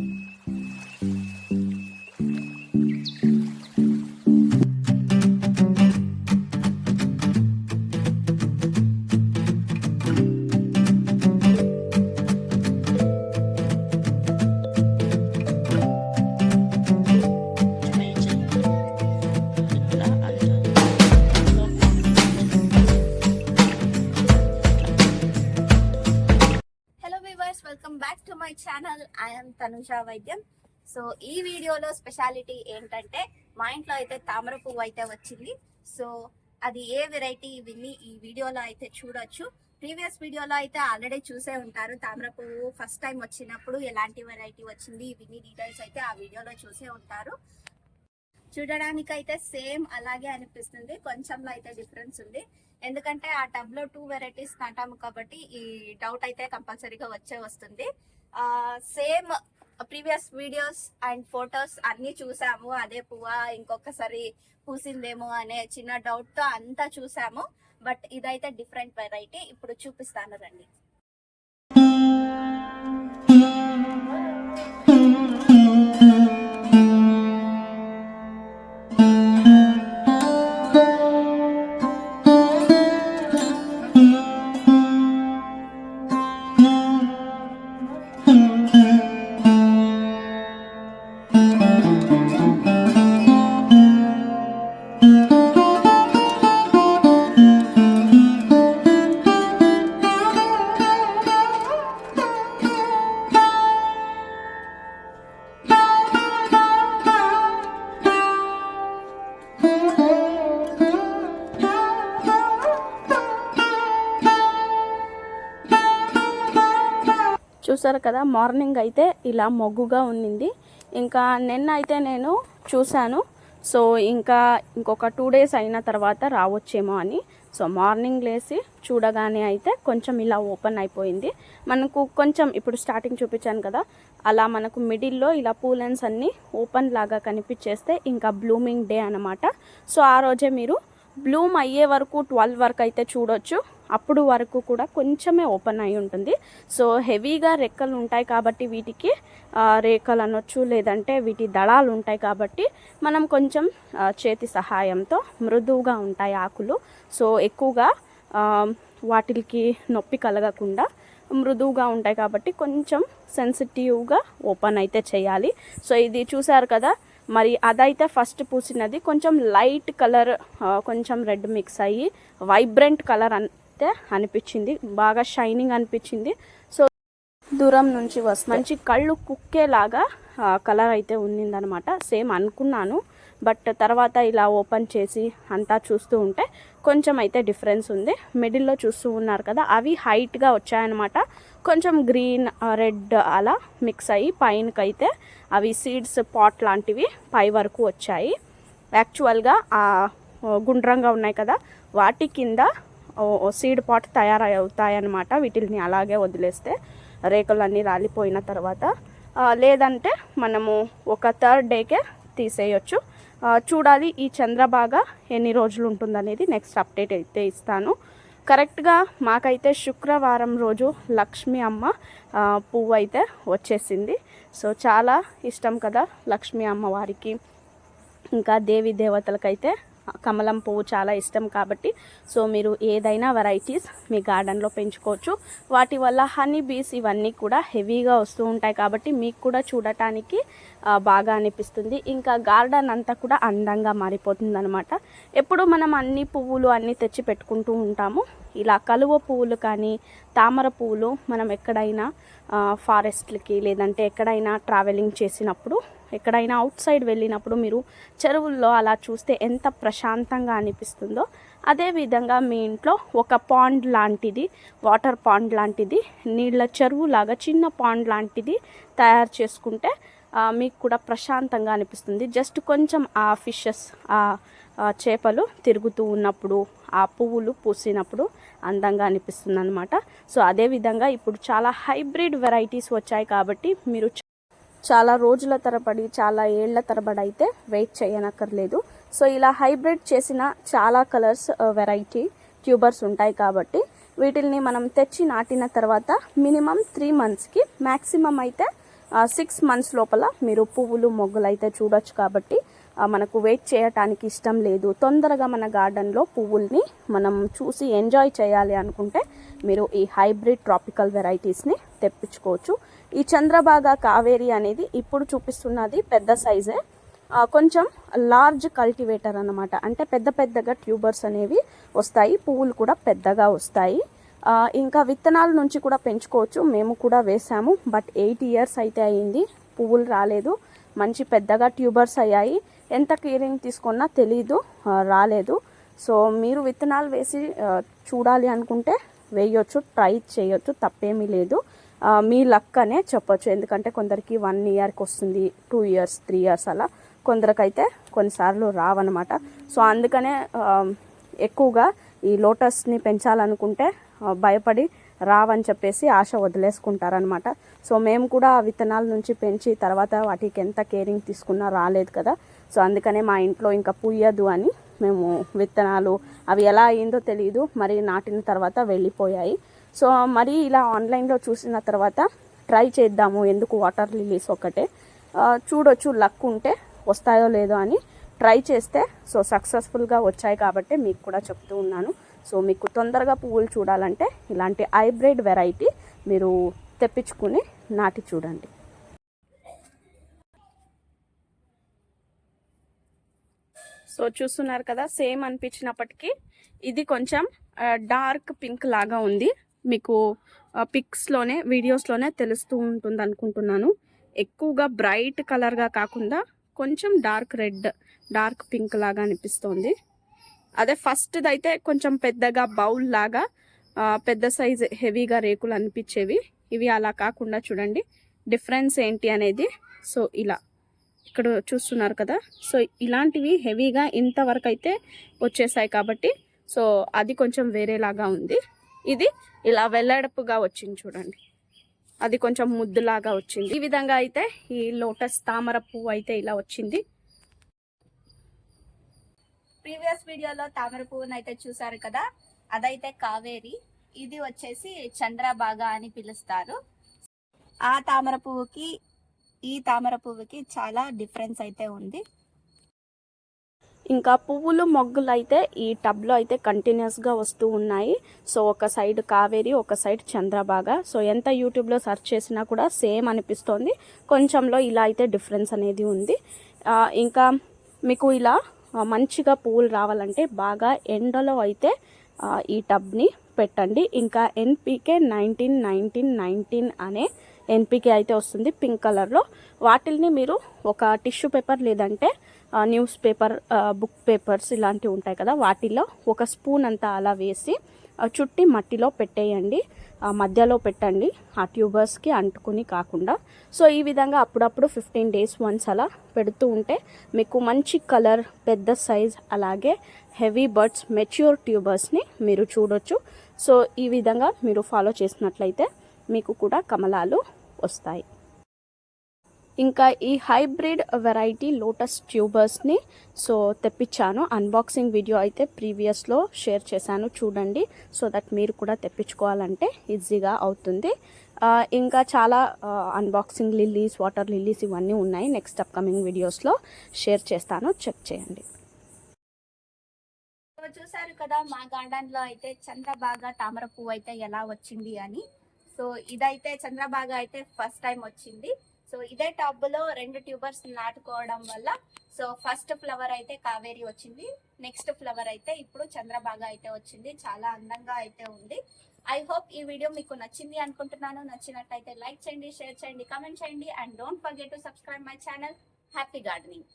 Mm-hmm. I'm వైద్యం so ఈ వీడియోలో స్పెషాలిటీ ఏంటంటే మా ఇంట్లో అయితే తామర పువ్వు అయితే వచ్చింది. సో అది ఏ వెరైటీ ఇవన్నీ ఈ వీడియోలో అయితే చూడొచ్చు. ప్రీవియస్ వీడియోలో అయితే ఆల్రెడీ చూసే ఉంటారు. తామర పువ్వు ఫస్ట్ టైం వచ్చినప్పుడు ఎలాంటి వెరైటీ వచ్చింది ఇవన్నీ డీటెయిల్స్ అయితే ఆ వీడియోలో చూసే ఉంటారు. చూడడానికి అయితే సేమ్ అలాగే అనిపిస్తుంది. కొంచెంలో అయితే డిఫరెన్స్ ఉంది. ఎందుకంటే ఆ టబ్లో టూ వెరైటీస్ నాటాము కాబట్టి ఈ డౌట్ అయితే కంపల్సరీగా వచ్చే వస్తుంది. Same previous videos and photos అన్ని చూసాము. అదే పువ్వ ఇంకొకసారి పూసిందేమో అనే చిన్న డౌట్తో అంతా చూసాము. బట్ ఇదైతే డిఫరెంట్ వెరైటీ ఇప్పుడు చూపిస్తాను రండి. చూసారు కదా మార్నింగ్ అయితే ఇలా మొగ్గుగా ఉన్నింది. ఇంకా నిన్న అయితే నేను చూశాను. సో ఇంకా ఇంకొక టూ డేస్ అయిన తర్వాత రావచ్చేమో అని. సో మార్నింగ్ లేసి చూడగానే అయితే కొంచెం ఇలా ఓపెన్ అయిపోయింది. మనకు కొంచెం ఇప్పుడు స్టార్టింగ్ చూపించాను కదా అలా మనకు మిడిల్లో ఇలా పూలెన్స్ అన్నీ ఓపెన్ లాగా కనిపించేస్తే ఇంకా బ్లూమింగ్ డే అనమాట సో ఆ రోజే మీరు బ్లూమ్ అయ్యే వరకు ట్వెల్వ్ వరకు అయితే చూడొచ్చు. అప్పుడు వరకు కూడా కొంచెమే ఓపెన్ అయి ఉంటుంది. సో హెవీగా రెక్కలు ఉంటాయి కాబట్టి వీటికి రేఖలు అనొచ్చు లేదంటే వీటి దళాలు ఉంటాయి కాబట్టి మనం కొంచెం చేతి సహాయంతో మృదువుగా ఉంటాయి ఆకులు. సో ఎక్కువగా వాటికి నొప్పి కలగకుండా మృదువుగా ఉంటాయి కాబట్టి కొంచెం సెన్సిటివ్గా ఓపెన్ అయితే చేయాలి. సో ఇది చూసారు కదా మరి అదైతే ఫస్ట్ పూసినది కొంచెం లైట్ కలర్ కొంచెం రెడ్ మిక్స్ అయ్యి వైబ్రెంట్ కలర్ అన్ అయితే అనిపించింది. బాగా షైనింగ్ అనిపించింది. సో దూరం నుంచి వస్తుంది మంచి కళ్ళు కుక్కేలాగా కలర్ అయితే ఉన్నిందనమాట. సేమ్ అనుకున్నాను. బట్ తర్వాత ఇలా ఓపెన్ చేసి అంతా చూస్తూ ఉంటే కొంచెం అయితే డిఫరెన్స్ ఉంది. మిడిల్లో చూస్తూ ఉన్నారు కదా అవి హైట్గా వచ్చాయన్నమాట కొంచెం గ్రీన్ రెడ్ అలా మిక్స్ అయ్యి పైనకైతే అవి సీడ్స్ పాట్ లాంటివి పై వరకు వచ్చాయి. యాక్చువల్గా గుండ్రంగా ఉన్నాయి కదా వాటి కింద సీడ్ పాట్ తయారవుతాయన్నమాట వీటిని అలాగే వదిలేస్తే రేకులన్నీ రాలిపోయిన తర్వాత లేదంటే మనము ఒక థర్డ్ డేకే తీసేయొచ్చు. చూడాలి ఈ చంద్రబాగ ఎన్ని రోజులు ఉంటుందనేది నెక్స్ట్ అప్డేట్ అయితే ఇస్తాను. కరెక్ట్గా మాకైతే శుక్రవారం రోజు లక్ష్మి అమ్మ పువ్వు అయితే వచ్చేసింది. సో చాలా ఇష్టం కదా లక్ష్మీ అమ్మవారికి. ఇంకా దేవి దేవతలకైతే కమలం పువ్వు చాలా ఇష్టం కాబట్టి సో మీరు ఏదైనా వెరైటీస్ మీ గార్డెన్లో పెంచుకోవచ్చు. వాటి వల్ల హనీ బీస్ ఇవన్నీ కూడా హెవీగా వస్తూ ఉంటాయి కాబట్టి మీకు కూడా చూడటానికి బాగా అనిపిస్తుంది. ఇంకా గార్డెన్ అంతా కూడా అందంగా మారిపోతుంది అనమాట ఎప్పుడు మనం అన్ని పువ్వులు అన్నీ తెచ్చి పెట్టుకుంటూ ఉంటాము. ఇలా కలువ పువ్వులు కానీ తామర పువ్వులు మనం ఎక్కడైనా ఫారెస్ట్లకి లేదంటే ఎక్కడైనా ట్రావెలింగ్ చేసినప్పుడు ఎక్కడైనా అవుట్ సైడ్ వెళ్ళినప్పుడు మీరు చెరువుల్లో అలా చూస్తే ఎంత ప్రశాంతంగా అనిపిస్తుందో అదేవిధంగా మీ ఇంట్లో ఒక పాండ్ లాంటిది వాటర్ పాండ్ లాంటిది నీళ్ళ చెరువు లాగా చిన్న పాండ్ లాంటిది తయారు చేసుకుంటే మీకు కూడా ప్రశాంతంగా అనిపిస్తుంది. జస్ట్ కొంచెం ఆ ఫిషెస్ ఆ చేపలు తిరుగుతూ ఉన్నప్పుడు ఆ పువ్వులు పూసినప్పుడు అందంగా అనిపిస్తుంది అనమాట సో అదేవిధంగా ఇప్పుడు చాలా హైబ్రిడ్ వెరైటీస్ వచ్చాయి కాబట్టి మీరు చాలా రోజుల తరబడి చాలా ఏళ్ళ తరబడి అయితే వెయిట్ చేయనక్కర్లేదు. సో ఇలా హైబ్రిడ్ చేసిన చాలా కలర్స్ వెరైటీ ట్యూబర్స్ ఉంటాయి కాబట్టి వీటిల్ని మనం తెచ్చి నాటిన తర్వాత మినిమం త్రీ మంత్స్కి మ్యాక్సిమం అయితే సిక్స్ మంత్స్ లోపల మీరు పువ్వులు మొగ్గలు అయితే చూడొచ్చు కాబట్టి మనకు వెయిట్ చేయటానికి ఇష్టం లేదు. తొందరగా మన గార్డెన్లో పువ్వుల్ని మనం చూసి ఎంజాయ్ చేయాలి అనుకుంటే మీరు ఈ హైబ్రిడ్ ట్రాపికల్ వెరైటీస్ని తెప్పించుకోవచ్చు. ఈ చంద్రబాగా కావేరి అనేది ఇప్పుడు చూపిస్తున్నది పెద్ద సైజే కొంచెం లార్జ్ కల్టివేటర్ అన్నమాట. అంటే పెద్ద పెద్దగా ట్యూబర్స్ అనేవి వస్తాయి. పువ్వులు కూడా పెద్దగా వస్తాయి. ఇంకా విత్తనాల నుంచి కూడా పెంచుకోవచ్చు. మేము కూడా వేసాము. బట్ ఎయిట్ ఇయర్స్ అయితే అయింది. పువ్వులు రాలేదు. మంచి పెద్దగా ట్యూబర్స్ అయ్యాయి. ఎంత కేరింగ్ తీసుకున్నా తెలీదు రాలేదు. సో మీరు విత్తనాలు వేసి చూడాలి అనుకుంటే వేయొచ్చు ట్రై చేయొచ్చు తప్పేమీ లేదు. మీ లక్ అనే చెప్పొచ్చు. ఎందుకంటే కొందరికి వన్ ఇయర్కి వస్తుంది టూ ఇయర్స్ త్రీ ఇయర్స్ అలా. కొందరికైతే కొన్నిసార్లు రావన్నమాట. సో అందుకనే ఎక్కువగా ఈ లోటస్ని పెంచాలనుకుంటే భయపడి రావని చెప్పేసి ఆశ వదిలేసుకుంటారనమాట సో మేము కూడా ఆ విత్తనాల నుంచి పెంచి తర్వాత వాటికి ఎంత కేరింగ్ తీసుకున్నా రాలేదు కదా. సో అందుకనే మా ఇంట్లో ఇంకా పుయ్యదు అని మేము విత్తనాలు అవి ఎలా అయిందో తెలియదు మరి నాటిన తర్వాత వెళ్ళిపోయాయి. సో మరి ఇలా ఆన్లైన్లో చూసిన తర్వాత ట్రై చేద్దాము ఎందుకు వాటర్ లిలీస్ ఒకటే చూడొచ్చు లక్ ఉంటే వస్తాయో లేదో అని ట్రై చేస్తే సో సక్సెస్ఫుల్గా వచ్చాయి కాబట్టి మీకు కూడా చెప్తూ ఉన్నాను. సో మీకు తొందరగా పువ్వులు చూడాలంటే ఇలాంటి హైబ్రిడ్ వెరైటీ మీరు తెప్పించుకుని నాటి చూడండి. సో చూస్తున్నారు కదా సేమ్ అనిపించినప్పటికీ ఇది కొంచెం డార్క్ పింక్ లాగా ఉంది. మీకు పిక్స్లోనే వీడియోస్లోనే తెలుస్తూ ఉంటుంది అనుకుంటున్నాను. ఎక్కువగా బ్రైట్ కలర్గా కాకుండా కొంచెం డార్క్ రెడ్ డార్క్ పింక్ లాగా అనిపిస్తోంది. అదే ఫస్ట్ది అయితే కొంచెం పెద్దగా బౌల్ లాగా పెద్ద సైజ్ హెవీగా రేకులు అనిపించేవి. ఇవి అలా కాకుండా చూడండి డిఫరెన్స్ ఏంటి అనేది. సో ఇలా. ఇక్కడ చూస్తున్నారు కదా. సో ఇలాంటివి హెవీగా ఇంతవరకు అయితే వచ్చేసాయి కాబట్టి సో అది కొంచెం వేరేలాగా ఉంది. ఇది ఇలా వెల్లడపుగా వచ్చింది చూడండి. అది కొంచెం ముద్దులాగా వచ్చింది. ఈ విధంగా అయితే ఈ లోటస్ తామర పువ్వు అయితే ఇలా వచ్చింది. ప్రీవియస్ వీడియోలో తామర పువ్వును అయితే చూసారు కదా అదైతే కావేరి. ఇది వచ్చేసి చంద్రబాగా అని పిలుస్తారు. ఆ తామర పువ్వుకి ఈ తామర పువ్వుకి చాలా డిఫరెన్స్ అయితే ఉంది. ఇంకా పువ్వులు మొగ్గులు అయితే ఈ టబ్లో అయితే కంటిన్యూస్గా వస్తూ ఉన్నాయి. సో ఒక సైడ్ కావేరి ఒక సైడ్ చంద్రబాగా సో ఎంత యూట్యూబ్లో సెర్చ్ చేసినా కూడా సేమ్ అనిపిస్తోంది. కొంచెంలో ఇలా అయితే డిఫరెన్స్ అనేది ఉంది. ఇంకా మీకు ఇలా మంచిగా పువ్వులు రావాలంటే బాగా ఎండలో అయితే ఈ టబ్ని పెట్టండి. ఇంకా ఎన్పికే నైన్టీన్ నైన్టీన్ నైన్టీన్ అనే ఎన్పికే అయితే వస్తుంది పింక్ కలర్లో. వాటిల్ని మీరు ఒక టిష్యూ పేపర్ లేదంటే న్యూస్ పేపర్ బుక్ పేపర్స్ ఇలాంటివి ఉంటాయి కదా వాటిలో ఒక స్పూన్ అంతా అలా వేసి చుట్టి మట్టిలో పెట్టేయండి. ఆ, మధ్యలో పెట్టండి. ఆ ట్యూబర్స్కి అంటుకుని కాకుండా. సో ఈ విధంగా అప్పుడప్పుడు ఫిఫ్టీన్ డేస్ వన్స్ అలా పెడుతూ ఉంటే మీకు మంచి కలర్ పెద్ద సైజ్ అలాగే హెవీ బర్డ్స్ మెచ్యూర్ ట్యూబర్స్ని మీరు చూడొచ్చు. సో ఈ విధంగా మీరు ఫాలో చేసినట్లయితే మీకు కూడా కమలాలు వస్తాయి. ఇంకా ఈ హైబ్రిడ్ వెరైటీ లోటస్ ట్యూబర్స్ని సో తెప్పించాను. అన్బాక్సింగ్ వీడియో అయితే ప్రీవియస్లో షేర్ చేశాను చూడండి. సో దట్ మీరు కూడా తెప్పించుకోవాలంటే ఈజీగా అవుతుంది. ఇంకా చాలా అన్బాక్సింగ్ లిల్లీస్ వాటర్ లిల్లీస్ ఇవన్నీ ఉన్నాయి. నెక్స్ట్ అప్కమింగ్ వీడియోస్లో షేర్ చేస్తాను. చెక్ చేయండి. చూసారు కదా మా గార్డెన్లో అయితే చంద్రబాగా తామర పువ్వు అయితే ఎలా వచ్చింది అని. సో ఇదైతే చంద్రబాగా అయితే ఫస్ట్ టైం వచ్చింది. సో ఇదే టబ్లో రెండు ట్యూబర్స్ నాటుకోవడం వల్ల సో ఫస్ట్ ఫ్లవర్ అయితే కావేరి వచ్చింది నెక్స్ట్ ఫ్లవర్ అయితే ఇప్పుడు చంద్రబాగా అయితే వచ్చింది చాలా అందంగా అయితే ఉంది. ఐ హోప్ ఈ వీడియో మీకు నచ్చింది అనుకుంటున్నాను. నచ్చినట్టయితే లైక్ చేయండి షేర్ చేయండి కమెంట్ చేయండి and don't forget to subscribe my channel happy gardening